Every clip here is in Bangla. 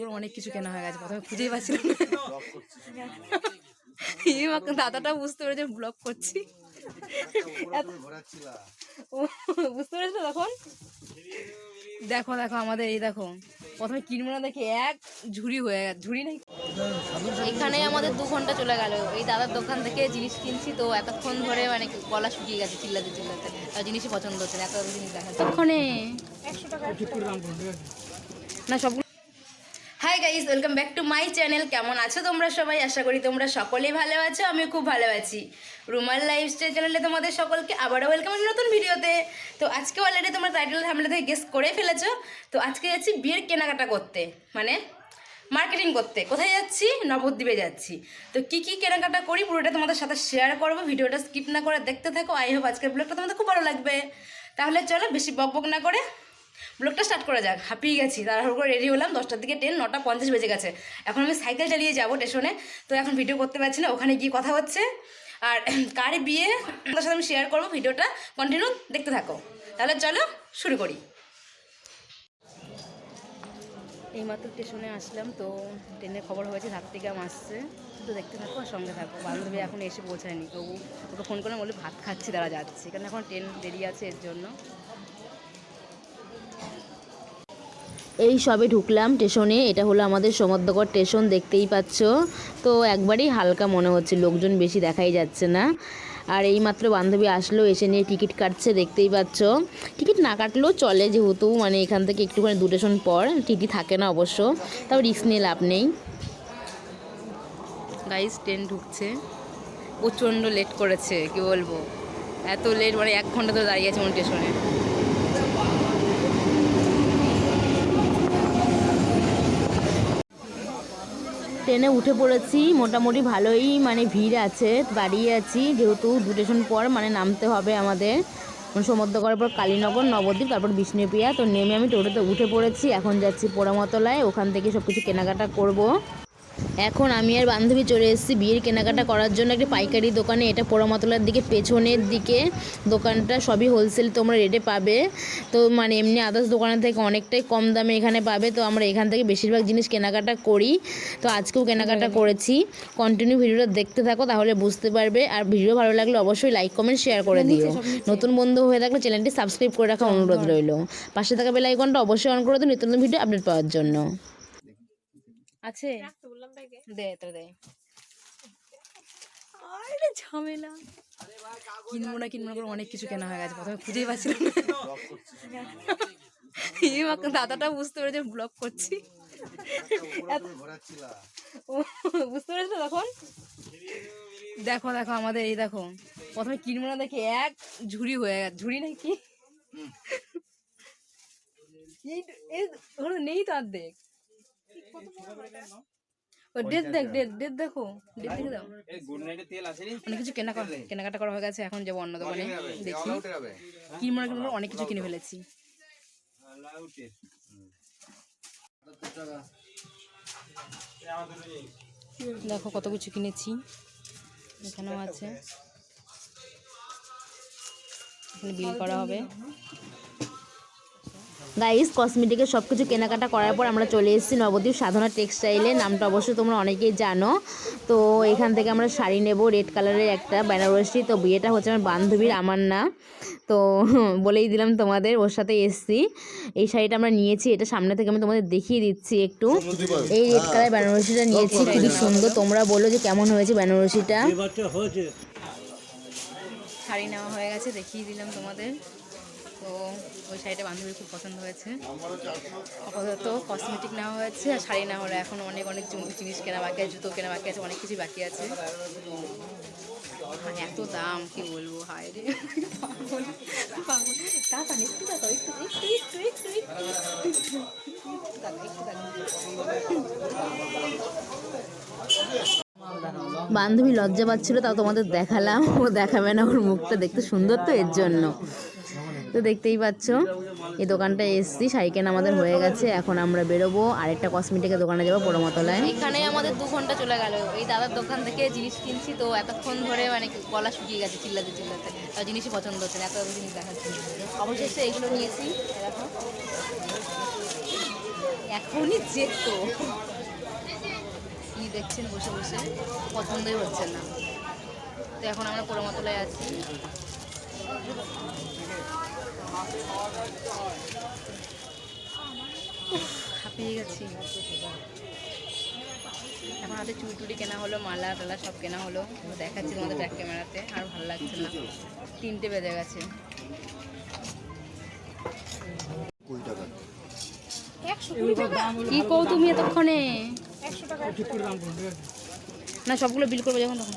করে অনেক কিছু কেনা হয়ে গেছে, প্রথমে খুঁজেই পাচ্ছিলাম দাদাটা বুঝতে পেরেছে ব্লগ করছি। বুঝতে পেরেছ তখন? দেখো দেখো আমাদের এই দেখো। প্রথমে কিনবো না দেখে এক ঝুড়ি হয়ে গেছে। ঝুড়ি নাই এখানে আমাদের দু ঘণ্টা চলে গেল। এই দাদার দোকান থেকে জিনিস কিনছি তো এতক্ষণ ধরে মানে গলা শুকিয়ে গেছে চিল্লাতে চিল্লাতে। আর জিনিসই পছন্দ হচ্ছে না এত জিনিস দেখা ওখানে না সব hi guys welcome back to my channel কেমন আছো তোমরা সবাই? আশা করি তোমরা সকলেই ভালো আছো আমি খুব ভালো আছি। রুমাল লাইফস্টাইল চ্যানেলে তোমাদের সকলকে আবারও ওয়েলকাম নতুন ভিডিওতে তো আজকে অলরেডি তোমরা টাইটেল থামলে থেকে গেস করে ফেলেছো। তো আজকে যাচ্ছি বিয়ের কেনাকাটা করতে। মানে মার্কেটিং করতে। কোথায় যাচ্ছি? নবদ্বীপে যাচ্ছি। তো কি কি কেনাকাটা করি পুরোটা তোমাদের সাথে শেয়ার করব। ভিডিওটা স্কিপ না করে দেখতে থাকো। আই হোপ আজকের ব্লগটা তোমাদের খুব ভালো লাগবে। তাহলে চলো বেশি বক বক না করে ব্লগটা স্টার্ট করা যাক। হাঁপিয়ে গেছি। তাড়াহুড়ো করে রেডি হলাম। দশটার দিকে ট্রেন নটা পঞ্চাশ বেজে গেছে। এখন আমি সাইকেল চালিয়ে যাব স্টেশনে তো এখন ভিডিও করতে পারছি না, ওখানে গিয়ে কথা হচ্ছে। আর কার বিয়ে আপনার সাথে আমি শেয়ার করব ভিডিওটা কন্টিনিউ দেখতে থাকো। তাহলে চলো, শুরু করি। এইমাত্র স্টেশনে আসলাম, তো ট্রেনের খবর হয়েছে ঝাড়গ্রাম আসছে। তো দেখতে থাকো আর সঙ্গে থাকো। বান্ধবী এখন এসে পৌঁছায়নি। তো ওকে ফোন করে বলে ভাত খাচ্ছি তারা যাচ্ছে। কারণ এখন ট্রেন দেরি আছে এর জন্য। এই সবে ঢুকলাম স্টেশনে এটা হলো আমাদের সমুদ্রগড় স্টেশন দেখতেই পাচ্ছ। তো একবারই হালকা মনে হচ্ছে, লোকজন বেশি দেখাই যাচ্ছে না। আর এই মাত্র বান্ধবী আসলো, এসে নিয়ে টিকিট কাটছে, দেখতেই পাচ্ছ। টিকিট না কাটলেও চলে যেহেতু মানে এখান থেকে একটুখানি দু স্টেশন পর, টিটি থাকে না অবশ্য, তাও রিস্ক নিয়ে লাভ নেই। গাইস ট্রেন ঢুকছে। প্রচণ্ড লেট করেছে, কি বলব? এত লেট মানে এক ঘণ্টা তো দাঁড়িয়ে আছে মনে স্টেশনে ট্রেনে উঠে পড়েছি। মোটামুটি ভালোই মানে ভিড় আছে, দাঁড়িয়ে আছি। যেহেতু দু স্টেশন পর মানে নামতে হবে আমাদের। সমুদ্র করার পর কালীনগর, নবদ্বীপ, তারপর বিষ্ণুপ্রিয়া। তো নেমে আমি টোটোতে উঠে পড়েছি। এখন যাচ্ছি পোড়ামতলায়। ওখান থেকে সব কিছু কেনাকাটা করব। এখন আমি আর বান্ধবী চলে এসেছি বিয়ের কেনাকাটা করার জন্য একটা পাইকারি দোকানে। এটা পোড়ামতলার দিকে পেছনের দিকে। দোকানটা সবই হোলসেল তোমরা রেটে পাবে। তো মানে এমনি আদার্স দোকানের থেকে অনেকটাই কম দামে এখানে পাবে। তো আমরা এখান থেকে বেশিরভাগ জিনিস কেনাকাটা করি। তো আজকেও কেনাকাটা করেছি। কন্টিনিউ ভিডিওটা দেখতে থাকো তাহলে বুঝতে পারবে। আর ভিডিও ভালো লাগলে অবশ্যই লাইক কমেন্ট শেয়ার করে দিও। নতুন বন্ধু হয়ে থাকলে চ্যানেলটি সাবস্ক্রাইব করে রাখা অনুরোধ রইল। পাশে থাকা বেল আইকনটা অবশ্যই অন করে দিও নিত্য নতুন ভিডিও আপডেট পাওয়ার জন্য। আছে? দে তো দে। আরে ঝামেলা। কিনবো না কিনবো না করে অনেক কিছু কেনা হয়ে গেছে প্রথমে খুঁজেই পাচ্ছিলাম না। এই মাকে দাদাটা বুঝতে পেরেছে ব্লগ করছি। ও, বুঝতে পেরেছ তখন? দেখো দেখো আমাদের এই দেখো প্রথমে কিনবো না দেখে এক ঝুড়ি হয়ে গেছে। ঝুড়ি নাকি কি? এই- এই নেই তো আর দেখ ও ডেট দেখ ডেট ডেট দেখো ডেট দেখে দাও। অনেক কিছু কেনা কেনাকাটা করা হয়ে গেছে এখন যাব অন্য দোকানে। দেখি। কি মনে করব অনেক কিছু কিনে ফেলেছি। দেখো কত কিছু কিনেছি এখানেও আছে। এখানে বিল করা হবে। গাইস কসমেটিকের সব কিছু কেনাকাটা করার পর আমরা চলে এসেছি নবদ্বীপ সাধনা টেক্সটাইলে। নামটা অবশ্যই তোমরা অনেকেই জানো। তো এখান থেকে আমরা শাড়ি নেব রেড কালারের একটা বেনারসি। তো বিয়েটা হচ্ছে আমার বান্ধবীর আমার না তো বলেই দিলাম তোমাদের ওর সাথে এসছি। এই শাড়িটা আমরা নিয়েছি এটা সামনে থেকে আমি তোমাদের দেখিয়ে দিচ্ছি একটু। এই রেড কালার বেনারসিটা নিয়েছি খুবই সুন্দর। তোমরা বলো যে কেমন হয়েছে বেনারসিটা। শাড়ি নেওয়া হয়ে গেছে দেখিয়ে দিলাম তোমাদের। তো ওই শাড়িটা বান্ধবীর খুব পছন্দ হয়েছে। আপাতত কসমেটিক নেওয়া হয়েছে, আর শাড়ি না হলে এখন অনেক অনেক জিনিস কেনা বাকি আছে, জুতো কেনা বাকি আছে, অনেক কিছু বাকি আছে। আর এত দাম, কি বলব, হায় রে। বান্ধবী লজ্জা পাচ্ছিল, তাও তোমাদের দেখালাম, ও দেখাবে না, ওর মুখটা দেখতে সুন্দর তো, এর জন্য। তো দেখতেই পাচ্ছ, এই দোকানটায় এসছি, সাইকেল আমাদের হয়ে গেছে, এখন আমরা বেরোবো, আরেকটা কসমেটিকের দোকানে যাব পোড়ামতলায়। এখানে আমাদের দু ঘণ্টা চলে গেল, এই দাদার দোকান থেকে জিনিস কিনছি, তো এতক্ষণ ধরে মানে গলা শুকিয়ে গেছে, চিল্লাতে চিল্লাতে, আর জিনিসই পছন্দ হচ্ছে না, এত জিনিস দেখাচ্ছি। অবশেষে এগুলো নিয়েছি এখনই যেত। কি দেখছেন বসে বসে? পছন্দই হচ্ছে না। তো এখন আমরা পোড়ামতলায় আছি। হাঁপিয়ে গেছি। এখন হাতে চুড়ি টুড়ি কেনা হলো মালা টালা সব কেনা হলো। তো দেখাচ্ছি তোমাদের ব্যাক ক্যামেরাতে আর ভালো লাগছে না। তিনটে বেজে গেছে। কি কও তুমি এতক্ষণে? না সবগুলো বিল করব যখন তখন।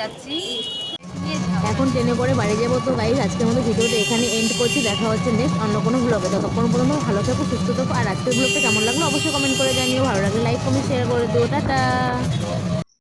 যাচ্ছি। এখন ট্রেনে করে বাড়ি যাব তো গাইজ আজকের মতো ভিডিওটা এখানে এন্ড করছি। দেখা হচ্ছে নেক্সট অন্য কোনো ব্লগে ততক্ষণ পর্যন্ত ভালো থাকো সুস্থ থাকো। আর আজকের ব্লগটা কেমন লাগল অবশ্যই কমেন্ট করে জানিও। ভালো লাগলে লাইক কমেন্ট শেয়ার করে দিও। টাটা!